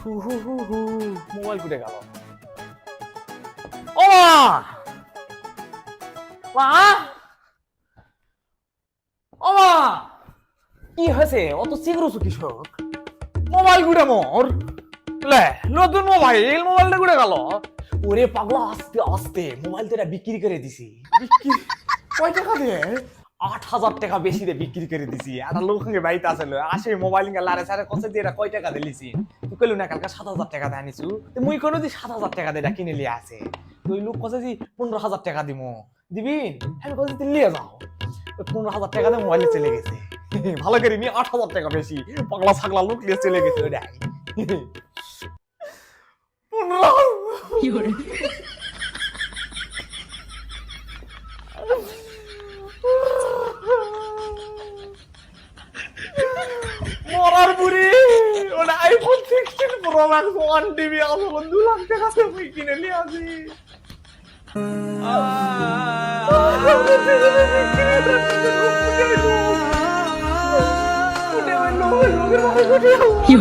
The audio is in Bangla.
হু হু হু হু মোবাইল কুটে গেল। ও মা! মা! ও মা! কি হয়েছে? অত চিগুরছো কৃষক মোবাইল গুড়ে মোর। লে নতুন মোবাইল মোবাইলটা গুড়ে গেল। ওরে পাগলা আস্তে আস্তে মোবাইল তো বিক্রি করে দিছি। বিক্রি? কয় টাকা দিয়ে? আট হাজার টাকা বেশি দিয়ে বিক্রি করে দিছি। একটা লোক সঙ্গে বাড়িতে আসলে আসে মোবাইল নিয়ে লারে সারে কষে দিয়ে এটা কয় টাকা দিলিছি তুই কইলু, না, কালকে সাত হাজার টাকা দিয়ে আনিছু। মুই কোনো দি সাত হাজার টাকা দিয়ে কিনে লিয়ে আছে তো লোক কষে যে, পনেরো হাজার টাকা দিমু। দিবি? হ্যাঁ কষে তুই লিয়ে যাও। পনেরো হাজার টাকা দিয়ে মোবাইলে চলে গেছে। ভালো করে নি আট হাজার টাকা বেশি। পাগলা ছাগলা লোক নিয়ে চলে গেছে ওটাই পনেরো মরার বুড়ি। ওটা iPhone sixteen pro max one TV আছে বন্ধু লাখ টাকা মুই কিনে নিয়ে আসি কি